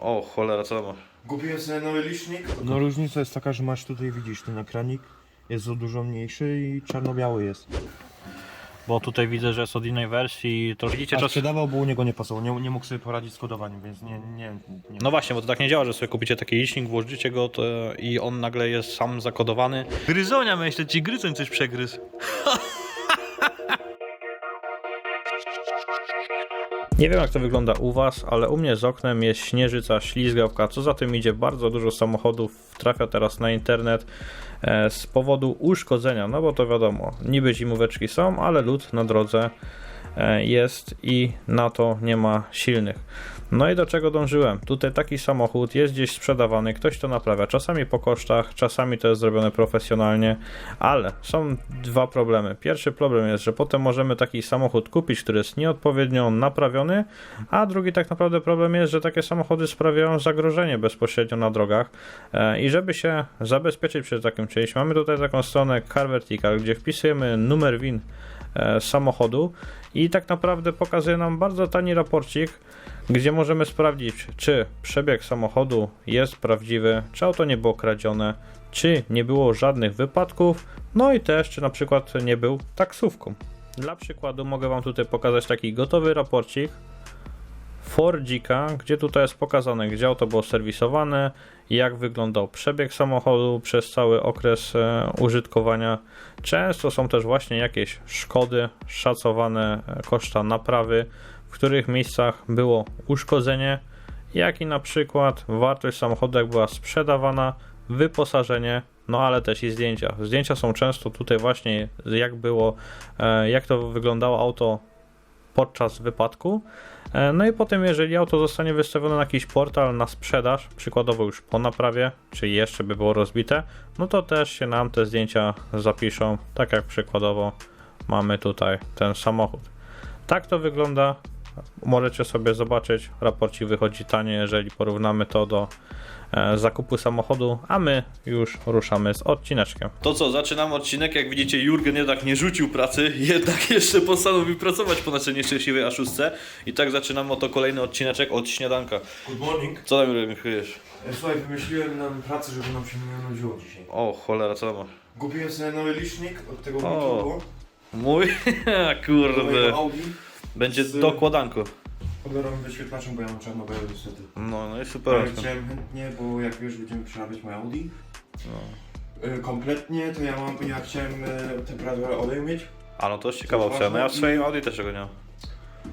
O, cholera, co masz? Kupiłem sobie nowy licznik. No różnica jest taka, że masz tutaj, widzisz, ten ekranik jest o dużo mniejszy i czarno-biały jest. Bo tutaj widzę, że jest od innej wersji. To widzicie, A czas... sprzedawał, bo u niego nie pasował, nie, nie mógł sobie poradzić z kodowaniem, więc nie, nie, nie. No właśnie, bo to tak nie działa, że sobie kupicie taki licznik, włożycie go to, i on nagle jest sam zakodowany. Gryzonia, myślę, ci gryzoń coś przegryzł. Nie wiem jak to wygląda u Was, ale u mnie z oknem jest śnieżyca, ślizgawka. Co za tym idzie, bardzo dużo samochodów trafia teraz na internet e, z powodu uszkodzenia. No bo to wiadomo, niby zimóweczki są, ale lód na drodze e, jest i na to nie ma silnych. No i do czego dążyłem? Tutaj taki samochód jest gdzieś sprzedawany, ktoś to naprawia. Czasami po kosztach, czasami to jest zrobione profesjonalnie, ale są dwa problemy. Pierwszy problem jest, że potem możemy taki samochód kupić, który jest nieodpowiednio naprawiony, a drugi tak naprawdę problem jest, że takie samochody sprawiają zagrożenie bezpośrednio na drogach. E, I żeby się zabezpieczyć przed takim czymś, mamy tutaj taką stronę Car Vertical, gdzie wpisujemy numer WIN e, samochodu i tak naprawdę pokazuje nam bardzo tani raporcik, gdzie możemy sprawdzić, czy przebieg samochodu jest prawdziwy, czy auto nie było kradzione, czy nie było żadnych wypadków, no i też, czy na przykład nie był taksówką. Dla przykładu mogę Wam tutaj pokazać taki gotowy raporcik Fordzika, gdzie tutaj jest pokazane, gdzie auto było serwisowane, jak wyglądał przebieg samochodu przez cały okres e, użytkowania. Często są też właśnie jakieś szkody, szacowane e, koszta naprawy, w których miejscach było uszkodzenie, jak i na przykład wartość samochodu, jak była sprzedawana, wyposażenie, no ale też i zdjęcia. Zdjęcia są często tutaj właśnie, jak było, e, jak to wyglądało auto podczas wypadku. E, No i potem, jeżeli auto zostanie wystawione na jakiś portal na sprzedaż, przykładowo już po naprawie, czy jeszcze by było rozbite, no to też się nam te zdjęcia zapiszą, tak jak przykładowo mamy tutaj ten samochód. Tak to wygląda. Możecie sobie zobaczyć, raporcik wychodzi tanie, jeżeli porównamy to do e, zakupu samochodu, a my już ruszamy z odcineczkiem. To co, zaczynamy odcinek. Jak widzicie, Jurgen jednak nie rzucił pracy, jednak jeszcze postanowił pracować po naszej nieszczęśliwej A6. I tak zaczynamy oto kolejny odcineczek od śniadanka. Good morning. Co tam Jurgen kryjesz? E, Słuchaj, wymyśliłem nam pracę, żeby nam się nie nudziło dzisiaj. O cholera, co tam? Kupiłem sobie nowy licznik od tego O. Mój? Kurde. Audi. Będzie z- dokładanko. Kolorowym wyświetlaczem, bo ja mam czarno-białe niestety. No, no i super. Ale chciałem chętnie, bo jak wiesz, będziemy przerabiać moje Audi. E, Kompletnie, to ja mam, ja chciałem e, temperaturę oleju mieć. A no to jest ciekawa opcja. No ja w swoim Audi też tego nie mam.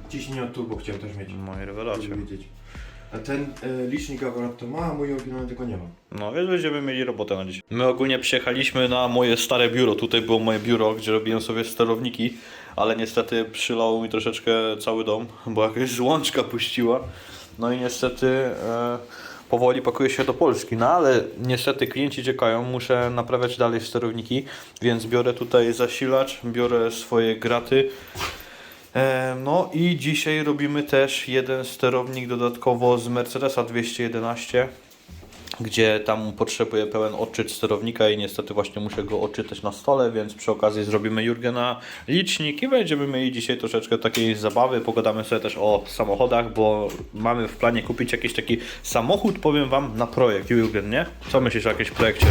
Ciśnienie od turbo chciałem też mieć. No i rewelacja. wiedzieć. A ten e, licznik akurat to ma, a mój oryginalny tego nie ma. No więc będziemy mieli robotę na dziś. My ogólnie przyjechaliśmy na moje stare biuro. Tutaj było moje biuro, gdzie robiłem sobie sterowniki, ale niestety przylało mi troszeczkę cały dom, bo jakaś złączka puściła. No i niestety e, powoli pakuję się do Polski. No ale niestety klienci czekają, muszę naprawiać dalej sterowniki, więc biorę tutaj zasilacz, biorę swoje graty. E, No i dzisiaj robimy też jeden sterownik dodatkowo z Mercedesa 211 gdzie tam potrzebuję pełen odczyt sterownika i niestety właśnie muszę go odczytać na stole, więc przy okazji zrobimy Jurgena licznik i będziemy mieli dzisiaj troszeczkę takiej zabawy. Pogadamy sobie też o samochodach, bo mamy w planie kupić jakiś taki samochód, powiem Wam, na projekt. Jurgen, nie? Co myślisz o jakimś projekcie?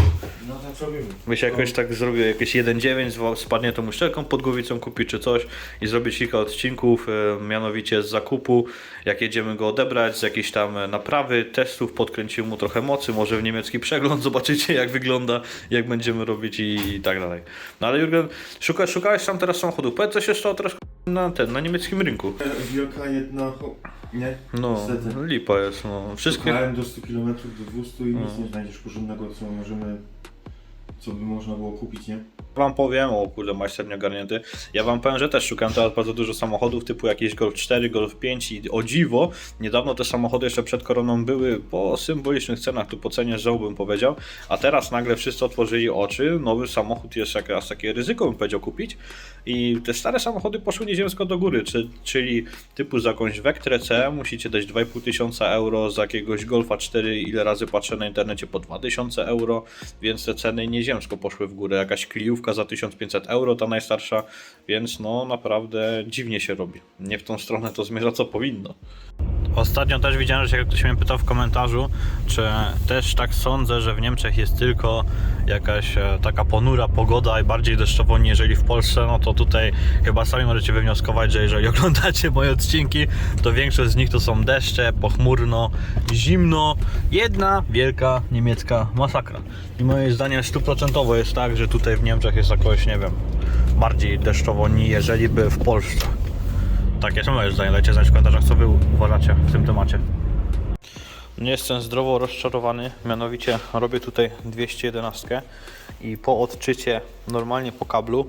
No tak robimy. Byś jakoś tak zrobił jakieś 1.9 z spadnie tą uszczelką pod głowicą kupić czy coś i zrobić kilka odcinków, e, mianowicie z zakupu, jak jedziemy go odebrać, z jakiejś tam naprawy, testów, podkręcimy mu trochę mocy, może w niemiecki przegląd, zobaczycie jak wygląda, jak będziemy robić i, i tak dalej. No ale Jurgen, szuka, szukałeś sam teraz samochodu, powiedz co się stało teraz na ten, na niemieckim rynku. Wielka jedna... Nie? No, Niestety. lipa jest, no. Wszystkie... Szukałem do 100 km, do 200 i nic nie znajdziesz porządnego, co możemy... Co by można było kupić, nie? Wam powiem, o kurde, majster nie. Ja wam powiem, że też szukałem teraz bardzo dużo samochodów typu jakieś Golf 4, Golf 5 i o dziwo, niedawno te samochody jeszcze przed koroną były po symbolicznych cenach, tu po cenie żoł bym powiedział, a teraz nagle wszyscy otworzyli oczy, nowy samochód jest jakaś takie ryzyko bym powiedział kupić i te stare samochody poszły nieziemsko do góry, czy, czyli typu za jakąś Vectrę C musicie dać 2,5 tysiąca euro, za jakiegoś Golfa 4 ile razy patrzę na internecie po 2000 euro, więc te ceny nieziemskie ziemsko poszły w górę. Jakaś kliówka za 1500 euro, ta najstarsza, więc no naprawdę dziwnie się robi. Nie w tą stronę to zmierza, co powinno. Ostatnio też widziałem, że ktoś mnie pytał w komentarzu, czy też tak sądzę, że w Niemczech jest tylko jakaś e, taka ponura pogoda i bardziej deszczowo niżeli w Polsce, no to tutaj chyba sami możecie wywnioskować, że jeżeli oglądacie moje odcinki, to większość z nich to są deszcze, pochmurno, zimno, jedna wielka niemiecka masakra. I moim zdaniem stuprocentowo jest tak, że tutaj w Niemczech jest jakoś, nie wiem, bardziej deszczowo, niżeli by w Polsce. Tak jest moje zdanie, dajcie znać w komentarzach, co wy uważacie w tym temacie. Nie jestem zdrowo rozczarowany, mianowicie robię tutaj 211 i po odczycie normalnie po kablu,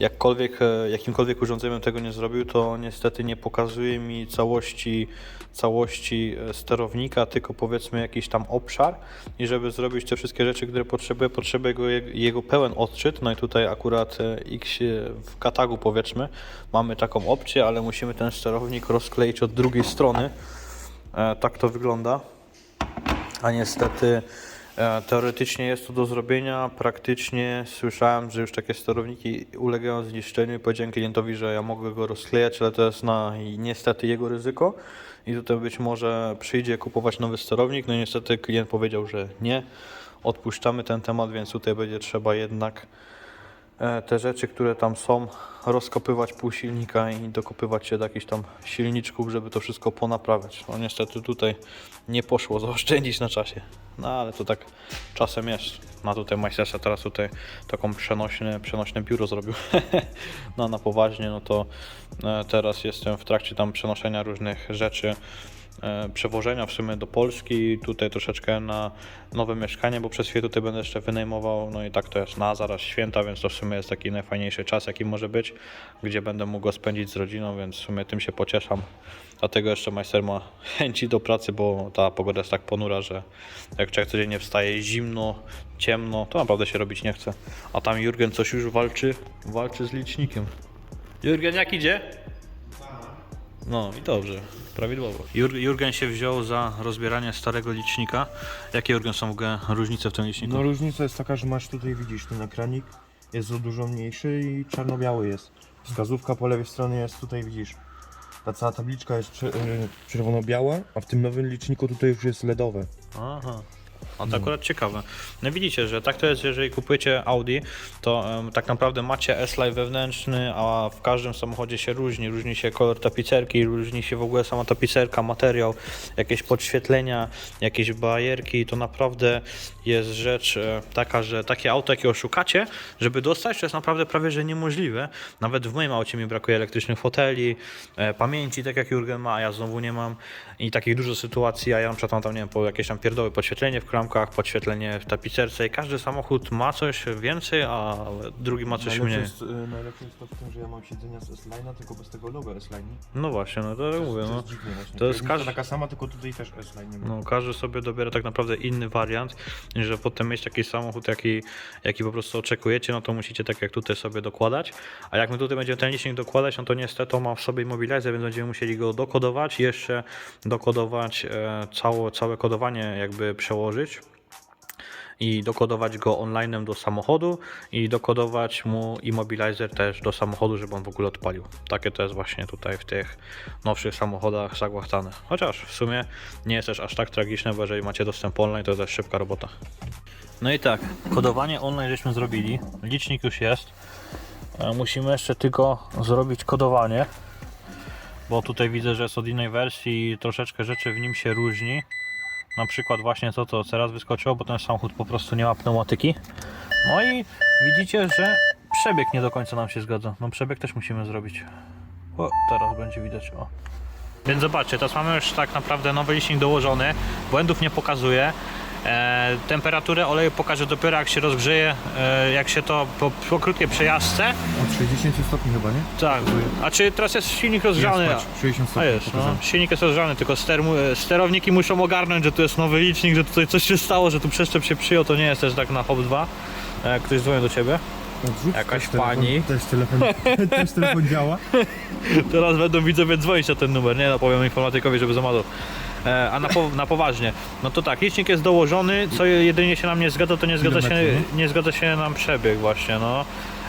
jakkolwiek, e, jakimkolwiek urządzeniem tego nie zrobił, to niestety nie pokazuje mi całości, całości e, sterownika, tylko powiedzmy jakiś tam obszar. I żeby zrobić te wszystkie rzeczy, które potrzebuję, potrzebuję jego, jego pełen odczyt, no i tutaj akurat e, X w katagu powiedzmy mamy taką opcję, ale musimy ten sterownik rozkleić od drugiej strony, tak to wygląda. A niestety e, teoretycznie jest to do zrobienia. Praktycznie słyszałem, że już takie sterowniki ulegają zniszczeniu powiedziałem klientowi, że ja mogę go rozklejać, ale to jest na niestety jego ryzyko. I tutaj być może przyjdzie kupować nowy sterownik. No niestety klient powiedział, że nie. Odpuszczamy ten temat, więc tutaj będzie trzeba jednak te rzeczy, które tam są, rozkopywać pół silnika i dokopywać się do jakichś tam silniczków, żeby to wszystko ponaprawiać. No niestety tutaj nie poszło zaoszczędzić na czasie. No ale to tak czasem jest. Na tutaj majsterze teraz tutaj taką przenośne, przenośne biuro zrobił. no na poważnie, no to e, teraz jestem w trakcie tam przenoszenia różnych rzeczy e, przewożenia w sumie do Polski, tutaj troszeczkę na nowe mieszkanie, bo przez chwilę tutaj będę jeszcze wynajmował, no i tak to jest na zaraz święta, więc to w sumie jest taki najfajniejszy czas, jaki może być, gdzie będę mógł go spędzić z rodziną, więc w sumie tym się pocieszam. Dlatego jeszcze majster ma chęci do pracy, bo ta pogoda jest tak ponura, że jak człowiek codziennie wstaje zimno, ciemno, to naprawdę się robić nie chce. A tam Jurgen coś już walczy, walczy z licznikiem. Jurgen, jak idzie? No i dobrze, prawidłowo. Jur Jurgen się wziął za rozbieranie starego licznika. Jakie Jurgen są w ogóle różnice w tym liczniku? No różnica jest taka, że masz tutaj, widzisz, ten ekranik jest o dużo mniejszy i czarno-biały jest. Wskazówka po lewej stronie jest tutaj, widzisz. Ta cała tabliczka jest y, czerwono-biała, a w tym nowym liczniku tutaj już jest LEDowe. Aha. No to akurat ciekawe. No widzicie, że tak to jest, jeżeli kupujecie Audi, to em, tak naprawdę macie S-Line wewnętrzny, a w każdym samochodzie się różni. Różni się kolor tapicerki, różni się w ogóle sama tapicerka, materiał, jakieś podświetlenia, jakieś bajerki. To naprawdę jest rzecz e, taka, że takie auto, jakiego szukacie, żeby dostać, to jest naprawdę prawie, że niemożliwe. Nawet w moim aucie mi brakuje elektrycznych foteli, e, pamięci, tak jak Jurgen ma, a ja znowu nie mam. I takich dużo sytuacji, a ja na przykład mam tam, nie wiem, po jakieś tam pierdoły podświetlenie w klamkach, podświetlenie w tapicerce i każdy samochód ma coś więcej, a drugi ma coś najlepsze, mniej. jest, y, najlepsze jest to w tym, że ja mam siedzenia z S-Line'a, tylko bez tego logo S-Line. No właśnie, no to tak mówię, to no. jest dziwne właśnie. to jest każdy- taka sama, tylko tutaj też S-Line ma. No, każdy sobie dobiera tak naprawdę inny wariant, i że potem mieć taki samochód, jaki, jaki po prostu oczekujecie, no to musicie tak jak tutaj sobie dokładać. A jak my tutaj będziemy ten licznik dokładać, no to niestety on ma w sobie immobilizer, więc będziemy musieli go dokodować, jeszcze dokodować e, całe, całe kodowanie jakby przełożyć i dokodować go online do samochodu i dokodować mu immobilizer też do samochodu, żeby on w ogóle odpalił. Takie to jest właśnie tutaj w tych nowszych samochodach zagłachtane. Chociaż w sumie nie jest też aż tak tragiczne, bo jeżeli macie dostęp online, to jest też szybka robota. No i tak, kodowanie online żeśmy zrobili, licznik już jest. E, Musimy jeszcze tylko zrobić kodowanie, bo tutaj widzę, że jest od innej wersji i troszeczkę rzeczy w nim się różni. Na przykład właśnie to, co teraz wyskoczyło, bo ten samochód po prostu nie ma pneumatyki. No i widzicie, że przebieg nie do końca nam się zgadza. No przebieg też musimy zrobić. O, teraz będzie widać, o. Więc zobaczcie, teraz mamy już tak naprawdę nowy licznik dołożony, błędów nie pokazuje. E, temperaturę oleju pokaże dopiero jak się rozgrzeje, e, jak się to po, po krótkiej przejażdżce. Od 60 stopni chyba, nie? Tak. A czy teraz jest silnik rozgrzany? Jest, patrz, 60 A stopni jest, no. silnik jest rozgrzany, tylko stermu, e, sterowniki muszą ogarnąć, że tu jest nowy licznik, że tutaj coś się stało, że tu przeszczep się przyjął, to nie jest też tak na hop 2. E, ktoś dzwoni do ciebie. Odrzuć Jakaś też telefon- pani. Też telefon, też telefon działa. Teraz będą widzowie dzwonić na ten numer, nie no powiem informatykowi, żeby zamadał. E, a na, po, na poważnie, no to tak, licznik jest dołożony, co jedynie się nam nie zgadza, to nie zgadza się, Kilometry, nie zgadza się nam przebieg właśnie, no.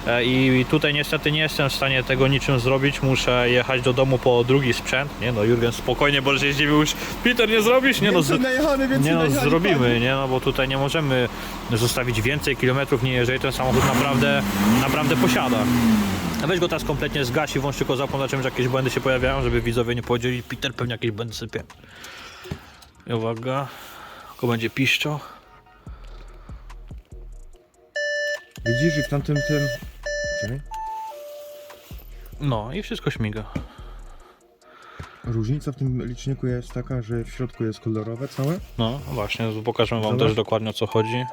E, I tutaj niestety nie jestem w stanie tego niczym zrobić, muszę jechać do domu po drugi sprzęt. Nie no, Jurgen, spokojnie, bo się zdziwił już. Peter, nie zrobisz? Nie no, z... Nie no, zrobimy, nie no, bo tutaj nie możemy zostawić więcej kilometrów, nie jeżeli ten samochód naprawdę, naprawdę posiada. A weź go teraz kompletnie zgasi, włącz tylko zapłon, że jakieś błędy się pojawiają, żeby widzowie nie powiedzieli, Peter pewnie jakieś błędy sypie. I uwaga, tylko będzie piszczo. Widzisz i w tamtym tym... Czekaj. No i wszystko śmiga. Różnica w tym liczniku jest taka, że w środku jest kolorowe całe. No właśnie, pokażemy wam Zobacz. też dokładnie o co chodzi.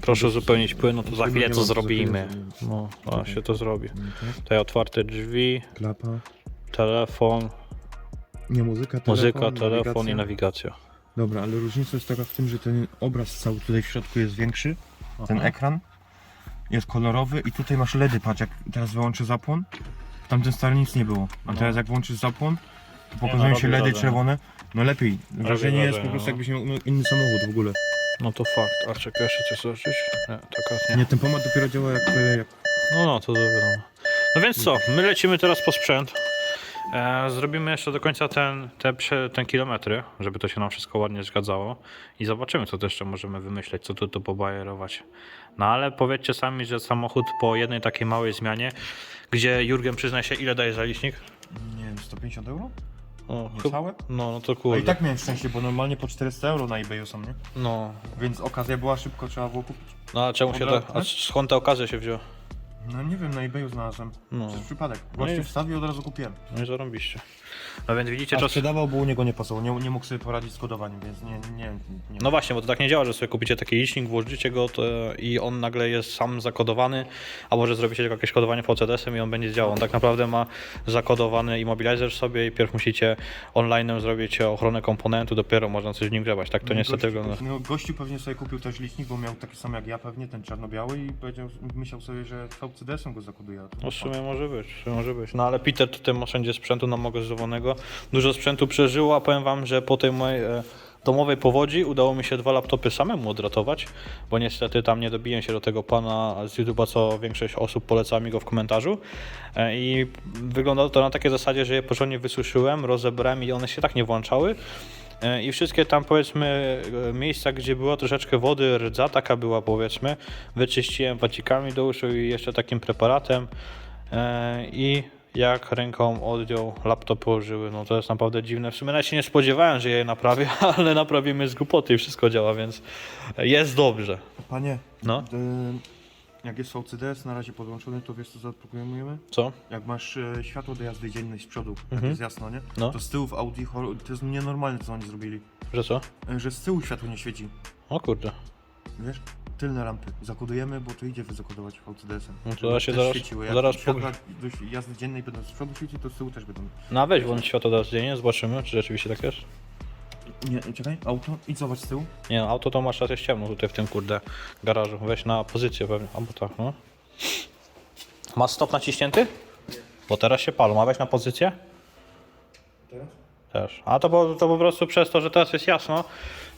Proszę uzupełnić płyn, no to za chwilę to zrobimy. No, właśnie to zrobi. Tak, Tutaj otwarte drzwi, klapa. telefon, Nie muzyka, telefon, muzyka, telefon i nawigacja. Dobra, ale różnica jest taka w tym, że ten obraz cały tutaj w środku jest większy. Ten Aha. ekran jest kolorowy i tutaj masz LEDy, patrz jak teraz wyłączę zapłon. W tamtym stanie nic nie było. A No. teraz jak włączysz zapłon, to no, pokazują robi się LEdy wrażenie. czerwone. No lepiej. Wrażenie jest wrażenie, po prostu no. jakbyś miał no, inny samochód w ogóle. No to fakt. A czekaj, jeszcze coś zobaczyć? Nie, taka nie. Nie, ten pomad dopiero działa jak, jak No, no, to wiadomo. No więc co, my lecimy teraz po sprzęt. E, zrobimy jeszcze do końca ten, te, ten kilometry, żeby to się nam wszystko ładnie zgadzało. I zobaczymy, co to jeszcze możemy wymyśleć, co tu, tu pobajerować. No ale powiedzcie sami, że samochód po jednej takiej małej zmianie, gdzie Jurgen przyzna się, ile daje za licznik? nie wiem, 150 euro? O, Niecałe? No, no to A kurde. i tak miałem szczęście, bo normalnie po 400 euro na eBayu są, nie? No, Więc okazja była szybko, trzeba było kupić. no a czemu się Dobra, ta, a tak? skąd ta okazja się wzięła? No nie wiem, na eBayu znalazłem. No. Przez przypadek. No Gościu i- wstawił od razu kupiłem. No i zarąbiście. No więc widzicie, A czas... sprzedawał, bo u niego nie pasował. Nie, nie mógł sobie poradzić z kodowaniem, więc nie, nie, nie, nie. No właśnie, bo to tak nie działa, że sobie kupicie taki licznik, włożycie go to, i on nagle jest sam zakodowany, albo że zrobicie jakieś kodowanie VCDS-em i on będzie działał. On tak naprawdę ma zakodowany immobilizer w sobie i pierw musicie online zrobić ochronę komponentu, dopiero można coś w nim grzebać. Tak to No, niestety gościu, wygląda. No, gościu pewnie sobie kupił też licznik, bo miał taki sam jak ja pewnie, ten czarno-biały i powiedział, myślał sobie, że VCDS-em go zakoduje. a No w sumie może być, w sumie może być. No ale Peter tutaj ma wszędzie sprzętu Dużo sprzętu przeżyło, a powiem wam, że po tej mojej e, domowej powodzi udało mi się dwa laptopy samemu odratować, bo niestety tam nie dobiję się do tego pana z YouTube'a, co większość osób poleca mi go w komentarzu. E, I wyglądało to na takiej zasadzie, że je porządnie wysuszyłem, rozebrałem i one się tak nie włączały. E, I wszystkie tam powiedzmy miejsca, gdzie była troszeczkę wody, rdza taka była powiedzmy, wyczyściłem wacikami do uszu i jeszcze takim preparatem i jak ręką odjął, laptop położyły, no to jest naprawdę dziwne. W sumie nawet się nie spodziewałem, że je naprawię, ale naprawimy z głupoty i wszystko działa, więc jest dobrze. Panie, No, y, jak jest VCDS na razie podłączony, to wiesz co zaprogramujemy? co? Jak masz e, światło do jazdy dziennej z przodu, jak Mhm. jest jasno, nie? No. To z tyłu w Audi, chor- to jest nienormalne co oni zrobili. Że co? E, Że z tyłu światło nie świeci, O kurde. Wiesz? Tylne lampy. Zakodujemy, bo to idzie wyzakodować VCDS-em. No to ja się zaraz- świeciły. Jak zaraz światła jazdy dziennej będą z przodu świecić, to z tyłu też będą. No weź włącz światło teraz dziennie, zobaczymy, czy rzeczywiście tak jest. Nie, czekaj, auto, idź zobacz z tyłu. Nie no, auto to masz teraz jest ciemno tutaj w tym kurde garażu. Weź na pozycję pewnie, albo tak, no. Masz stop naciśnięty? Bo teraz się palą, a weź na pozycję? Teraz? Też. A to po, to po prostu przez to, że teraz jest jasno,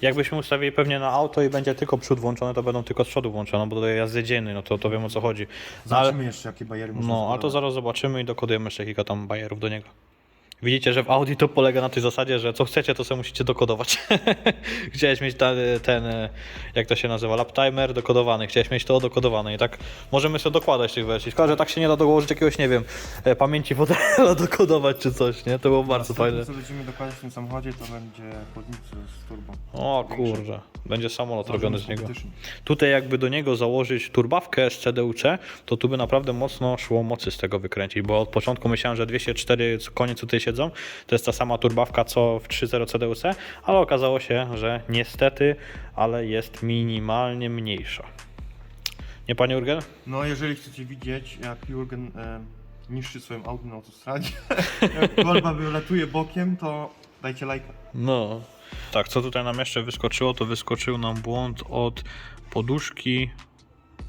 jakbyśmy ustawili pewnie na auto i będzie tylko przód włączony, to będą tylko z przodu włączone, bo do jazdy dziennej, no to, to wiem o co chodzi. No, ale, Zobaczymy jeszcze jakie bajery można no, ale to zaraz zobaczymy i dokodujemy jeszcze kilka tam bajerów do niego. Widzicie, że w Audi to polega na tej zasadzie, że co chcecie, to sobie musicie dokodować. Chciałeś mieć ta, ten, jak to się nazywa, lap timer dokodowany. Chciałeś mieć to dokodowane i tak możemy sobie dokładać tych wersji. Szkoda, że tak się nie da dołożyć jakiegoś, nie wiem, e, pamięci fotela dokodować czy coś, nie? To było bardzo fajne. co będziemy dokładać w tym samochodzie, to będzie chłodnica z turbo. O kurze, będzie samolot robiony z niego. Tutaj jakby do niego założyć turbawkę z CDUC, to tu by naprawdę mocno szło mocy z tego wykręcić, bo od początku myślałem, że 204 konie co tutaj siedzą, to jest ta sama turbawka co w 3.0 CDUC, ale okazało się, że niestety, ale jest minimalnie mniejsza. Nie panie Urgen? No, jeżeli chcecie widzieć, jak Jurgen e, niszczy swoim autem na autostradzie, jak wylatuje bokiem, to dajcie lajka. No. Tak, co tutaj nam jeszcze wyskoczyło, to wyskoczył nam błąd od poduszki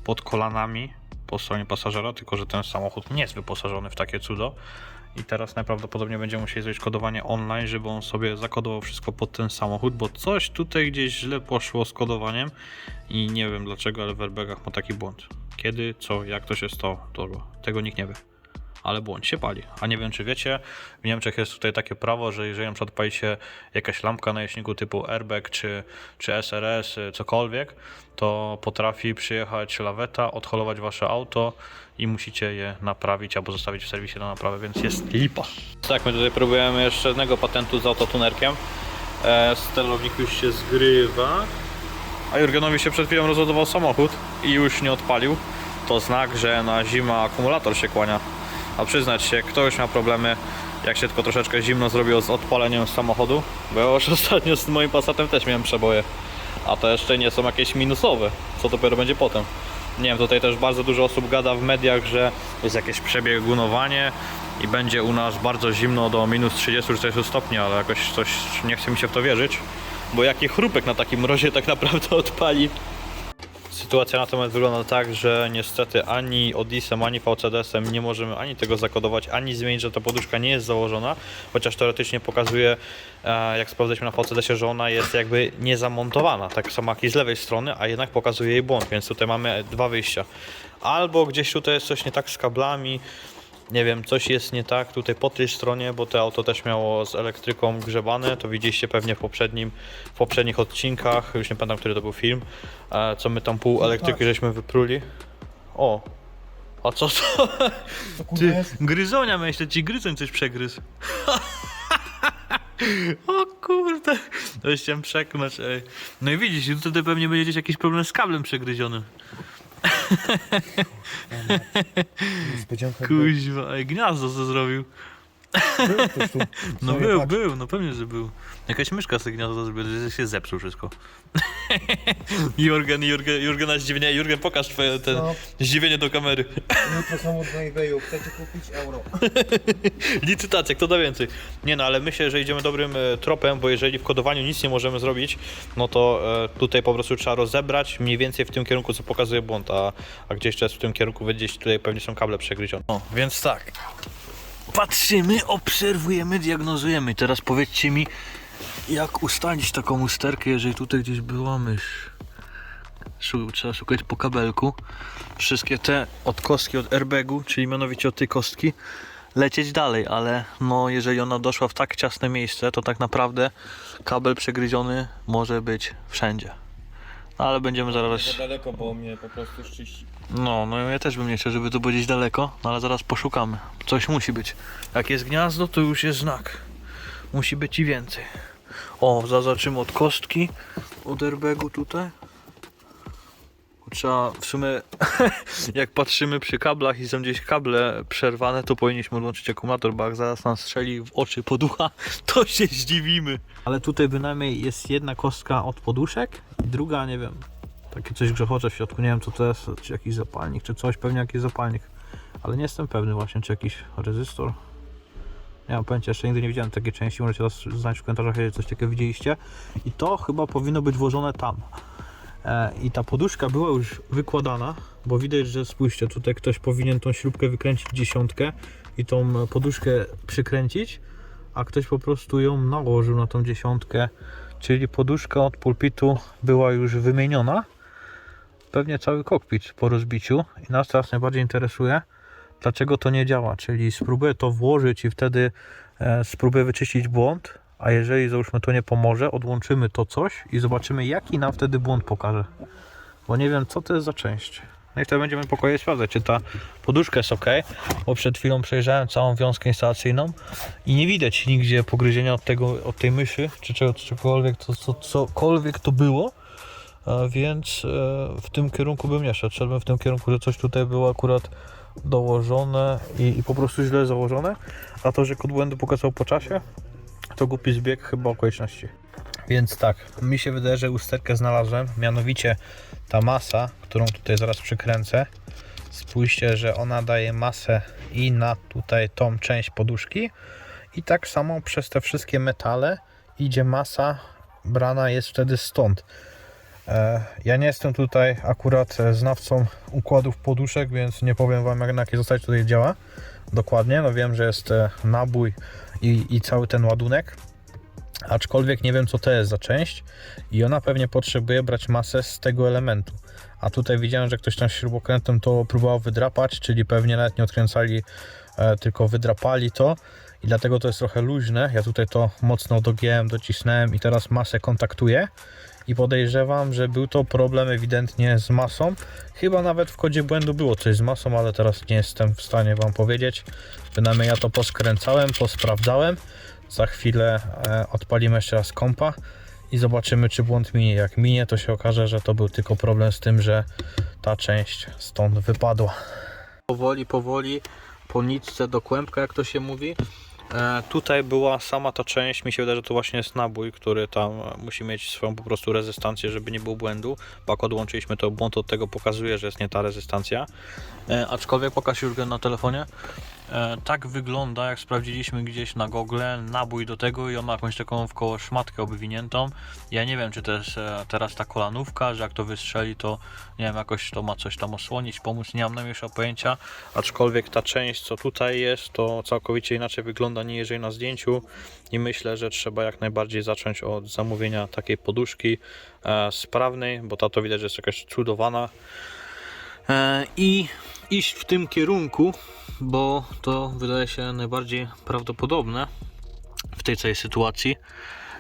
pod kolanami po stronie pasażera, tylko że ten samochód nie jest wyposażony w takie cudo. I teraz najprawdopodobniej będziemy musieli zrobić kodowanie online, żeby on sobie zakodował wszystko pod ten samochód, bo coś tutaj gdzieś źle poszło z kodowaniem i nie wiem dlaczego, ale w airbagach ma taki błąd. Kiedy, co, jak to się stało, to tego nikt nie wie. Ale błąd się pali. A nie wiem, czy wiecie, w Niemczech jest tutaj takie prawo, że jeżeli na przykład pali się jakaś lampka na jaśniku typu airbag czy, czy SRS, y, cokolwiek, to potrafi przyjechać laweta, odholować wasze auto i musicie je naprawić albo zostawić w serwisie do naprawy, więc jest lipa. Tak, my tutaj próbujemy jeszcze jednego patentu z autotunerkiem. E, sterownik już się zgrywa, a Jurgenowi się przed chwilą rozładował samochód i już nie odpalił. To znak, że na zimę akumulator się kłania. A przyznać się, kto już miał problemy, jak się tylko troszeczkę zimno zrobiło z odpaleniem samochodu, bo ja już ostatnio z moim Passatem też miałem przeboje. A to jeszcze nie są jakieś minusowe, co dopiero będzie potem. Nie wiem, tutaj też bardzo dużo osób gada w mediach, że jest jakieś przebiegunowanie i będzie u nas bardzo zimno do minus 30-40 stopni, ale jakoś coś nie chce mi się w to wierzyć, bo jaki chrupek na takim mrozie tak naprawdę odpali. Sytuacja natomiast wygląda tak, że niestety ani Odyssem, ani VCDS-em nie możemy ani tego zakodować, ani zmienić, że ta poduszka nie jest założona, chociaż teoretycznie pokazuje, e, jak sprawdzaliśmy na VCDS-ie, że ona jest jakby niezamontowana, tak samo jak i z lewej strony, a jednak pokazuje jej błąd, więc tutaj mamy dwa wyjścia. Albo gdzieś tutaj jest coś nie tak z kablami, nie wiem, coś jest nie tak tutaj po tej stronie, bo to auto też miało z elektryką grzebane, to widzieliście pewnie w, poprzednim, w poprzednich odcinkach, już nie pamiętam, który to był film, e, co my tam pół elektryki żeśmy wypruli. O, a co to? To Ty, gryzonia, myślę, ci gryzoń coś przegryzł. o kurde, to chciałem przekonać, ej. No i widzisz, tutaj pewnie będzie gdzieś jakiś problem z kablem przegryzionym. Kuźwa, gniazdo co zrobił. Był ktoś tu. No był, patrz. był, no pewnie, że był. Jakaś myszka z tego gniazda zrobiła, że się zepsuł wszystko. Jurgen, Jurgen, Jurgena zdziwienie. Jurgen, pokaż twoje ten No. zdziwienie do kamery. Jutro samochód na eBayu. Chcecie kupić euro. Licytacja, kto da więcej. Nie no, ale myślę, że idziemy dobrym e, tropem, bo jeżeli w kodowaniu nic nie możemy zrobić, no to e, tutaj po prostu trzeba rozebrać mniej więcej w tym kierunku, co pokazuje błąd, a, a gdzieś to jest w tym kierunku, gdzieś tutaj pewnie są kable przegryzione. No, więc tak. Patrzymy, obserwujemy, diagnozujemy. Teraz powiedzcie mi, jak ustalić taką usterkę, jeżeli tutaj gdzieś była mysz. Trzeba szukać po kabelku. Wszystkie te odkostki od airbagu, czyli mianowicie od tej kostki, lecieć dalej, ale no jeżeli ona doszła w tak ciasne miejsce, to tak naprawdę kabel przegryziony może być wszędzie. No, ale będziemy zaraz... Za daleko, bo mnie po prostu szczyści. No, no ja też bym nie chciał, żeby to było gdzieś daleko, no ale zaraz poszukamy. Coś musi być. Jak jest gniazdo, to już jest znak. Musi być i więcej. O, zaznaczymy od kostki, od airbagu tutaj. Trzeba w sumie, jak patrzymy przy kablach i są gdzieś kable przerwane, to powinniśmy odłączyć akumulator, bo jak zaraz nam strzeli w oczy poducha, to się zdziwimy. Ale tutaj bynajmniej jest jedna kostka od poduszek druga, nie wiem, takie coś grzechocze w środku, nie wiem co to jest, czy jakiś zapalnik, czy coś, pewnie jakiś zapalnik, ale nie jestem pewny właśnie, czy jakiś rezystor. Nie mam pojęcia, jeszcze nigdy nie widziałem takiej części, możecie znać w komentarzach, jeżeli coś takiego widzieliście. I to chyba powinno być włożone tam. E, I ta poduszka była już wykładana, bo widać, że spójrzcie, tutaj ktoś powinien tą śrubkę wykręcić dziesiątkę i tą poduszkę przykręcić, a ktoś po prostu ją nałożył na tą dziesiątkę, czyli poduszka od pulpitu była już wymieniona. Pewnie cały kokpit po rozbiciu i nas teraz najbardziej interesuje, dlaczego to nie działa, czyli spróbuję to włożyć i wtedy e, spróbuję wyczyścić błąd, a jeżeli załóżmy to nie pomoże, odłączymy to coś i zobaczymy jaki nam wtedy błąd pokaże. Bo nie wiem co to jest za część. No i wtedy będziemy pokoje sprawdzać, czy ta poduszka jest ok, bo przed chwilą przejrzałem całą wiązkę instalacyjną i nie widać nigdzie pogryzienia od, tego, od tej myszy, czy czego, czegokolwiek, to, co, cokolwiek to było. A więc e, w tym kierunku bym nie szedł. Szedłbym w tym kierunku, że coś tutaj było akurat dołożone i, i po prostu źle założone. A to, że kod błędu pokazał po czasie, to głupi zbieg chyba okoliczności. Więc tak, mi się wydaje, że usterkę znalazłem. Mianowicie ta masa, którą tutaj zaraz przykręcę. Spójrzcie, że ona daje masę i na tutaj tą część poduszki. I tak samo przez te wszystkie metale idzie masa, brana jest wtedy stąd. E, Ja nie jestem tutaj akurat znawcą układów poduszek, więc nie powiem Wam jak jakiej zasadzie tutaj działa, dokładnie. No wiem, że jest e, nabój i, i cały ten ładunek. Aczkolwiek nie wiem, co to jest za część i ona pewnie potrzebuje brać masę z tego elementu. A tutaj widziałem, że ktoś tam śrubokrętem to próbował wydrapać, czyli pewnie nawet nie odkręcali, e, tylko wydrapali to i dlatego to jest trochę luźne. Ja tutaj to mocno dogięłem, docisnąłem i teraz masę kontaktuję i podejrzewam, że był to problem ewidentnie z masą. Chyba nawet w kodzie błędu było coś z masą, ale teraz nie jestem w stanie Wam powiedzieć. Bynajmniej ja to poskręcałem, posprawdzałem. Za chwilę e, odpalimy jeszcze raz kompa i zobaczymy, czy błąd minie. Jak minie, to się okaże, że to był tylko problem z tym, że ta część stąd wypadła. Powoli, powoli, po nitce do kłębka, jak to się mówi. E, tutaj była sama ta część, mi się wydaje, że to właśnie jest nabój, który tam e, musi mieć swoją po prostu rezystancję, żeby nie było błędu. Jak odłączyliśmy to błąd od tego pokazuje, że jest nie ta rezystancja. E, aczkolwiek pokaż Jurgen na telefonie. E, tak wygląda, jak sprawdziliśmy gdzieś na Google, nabój do tego i on ma jakąś taką w koło szmatkę obwiniętą. Ja nie wiem, czy to jest e, teraz ta kolanówka, że jak to wystrzeli, to nie wiem, jakoś to ma coś tam osłonić, pomóc, nie mam najmniejszego pojęcia. Aczkolwiek ta część, co tutaj jest, to całkowicie inaczej wygląda niż na zdjęciu i myślę, że trzeba jak najbardziej zacząć od zamówienia takiej poduszki e, sprawnej, bo ta to widać, że jest jakaś cudowana i iść w tym kierunku, bo to wydaje się najbardziej prawdopodobne w tej całej sytuacji.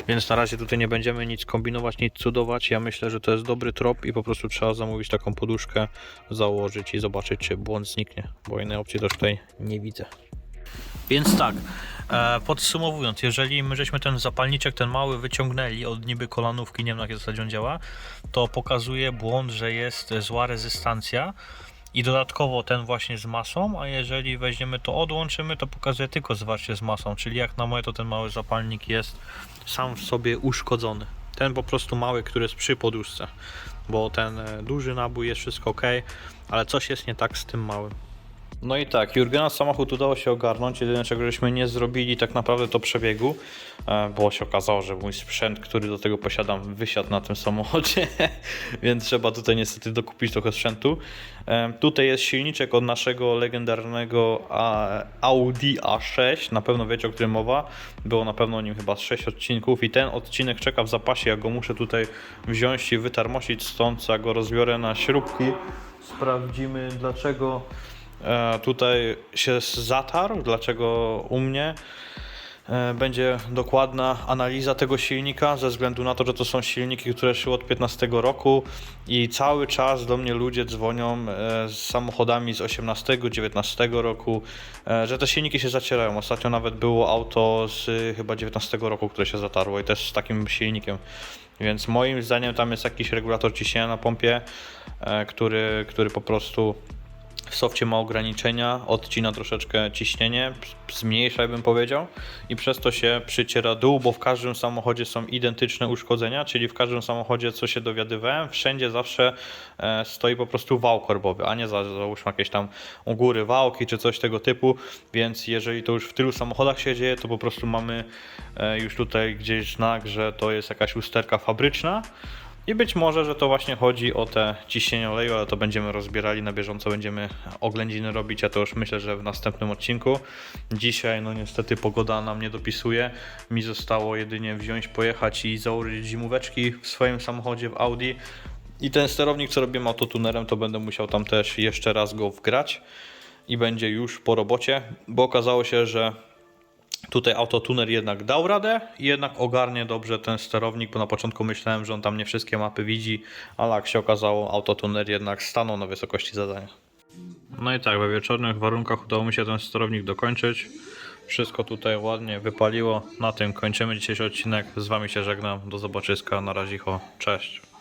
Więc na razie tutaj nie będziemy nic kombinować, nic cudować. Ja myślę, że to jest dobry trop i po prostu trzeba zamówić taką poduszkę, założyć i zobaczyć, czy błąd zniknie, bo innej opcji też tutaj nie widzę. Więc tak, e, podsumowując, jeżeli my żeśmy ten zapalniczek, ten mały wyciągnęli od niby kolanówki, nie wiem na jakiej zasadzie on działa, to pokazuje błąd, że jest zła rezystancja i dodatkowo ten właśnie z masą, a jeżeli weźmiemy to odłączymy, to pokazuje tylko zwarcie z masą, czyli jak na moje to ten mały zapalnik jest sam w sobie uszkodzony. Ten po prostu mały, który jest przy poduszce, bo ten e, duży nabój jest wszystko ok, ale coś jest nie tak z tym małym. No i tak, Jurgena samochód udało się ogarnąć. Jedyne czego żeśmy nie zrobili tak naprawdę to przebiegu, e, bo się okazało, że mój sprzęt, który do tego posiadam, wysiadł na tym samochodzie, więc trzeba tutaj niestety dokupić trochę sprzętu. E, Tutaj jest silniczek od naszego legendarnego Audi A6, na pewno wiecie o którym mowa. Było na pewno o nim chyba 6 odcinków i ten odcinek czeka w zapasie. Ja go muszę tutaj wziąć i wytarmosić stąd, ja go rozbiorę na śrubki. Sprawdzimy dlaczego tutaj się zatarł, dlaczego u mnie. E, Będzie dokładna analiza tego silnika, ze względu na to, że to są silniki, które szły od 15 roku i cały czas do mnie ludzie dzwonią e, z samochodami z 18, 19 roku, e, że te silniki się zacierają. Ostatnio nawet było auto z e, chyba 19 roku, które się zatarło i też z takim silnikiem. Więc moim zdaniem tam jest jakiś regulator ciśnienia na pompie, e, który, który po prostu w softie ma ograniczenia, odcina troszeczkę ciśnienie, zmniejsza bym powiedział i przez to się przyciera dół, bo w każdym samochodzie są identyczne uszkodzenia, czyli w każdym samochodzie, co się dowiadywałem, wszędzie zawsze e, stoi po prostu wał korbowy, a nie za, załóżmy jakieś tam u góry wałki czy coś tego typu, więc jeżeli to już w tylu samochodach się dzieje, to po prostu mamy e, już tutaj gdzieś znak, że to jest jakaś usterka fabryczna, i być może, że to właśnie chodzi o te ciśnienie oleju, ale to będziemy rozbierali na bieżąco, będziemy oględziny robić, ja to już myślę, że w następnym odcinku. Dzisiaj, no niestety pogoda nam nie dopisuje, mi zostało jedynie wziąć, pojechać i założyć zimóweczki w swoim samochodzie w Audi. I ten sterownik, co robię autotunerem, to będę musiał tam też jeszcze raz go wgrać i będzie już po robocie, bo okazało się, że Tutaj autotuner jednak dał radę i jednak ogarnie dobrze ten sterownik, bo na początku myślałem, że on tam nie wszystkie mapy widzi, ale jak się okazało, autotuner jednak stanął na wysokości zadania. No i tak, we wieczornych warunkach udało mi się ten sterownik dokończyć. Wszystko tutaj ładnie wypaliło. Na tym kończymy dzisiejszy odcinek. Z Wami się żegnam. Do zobaczyska. Na razie. Cześć.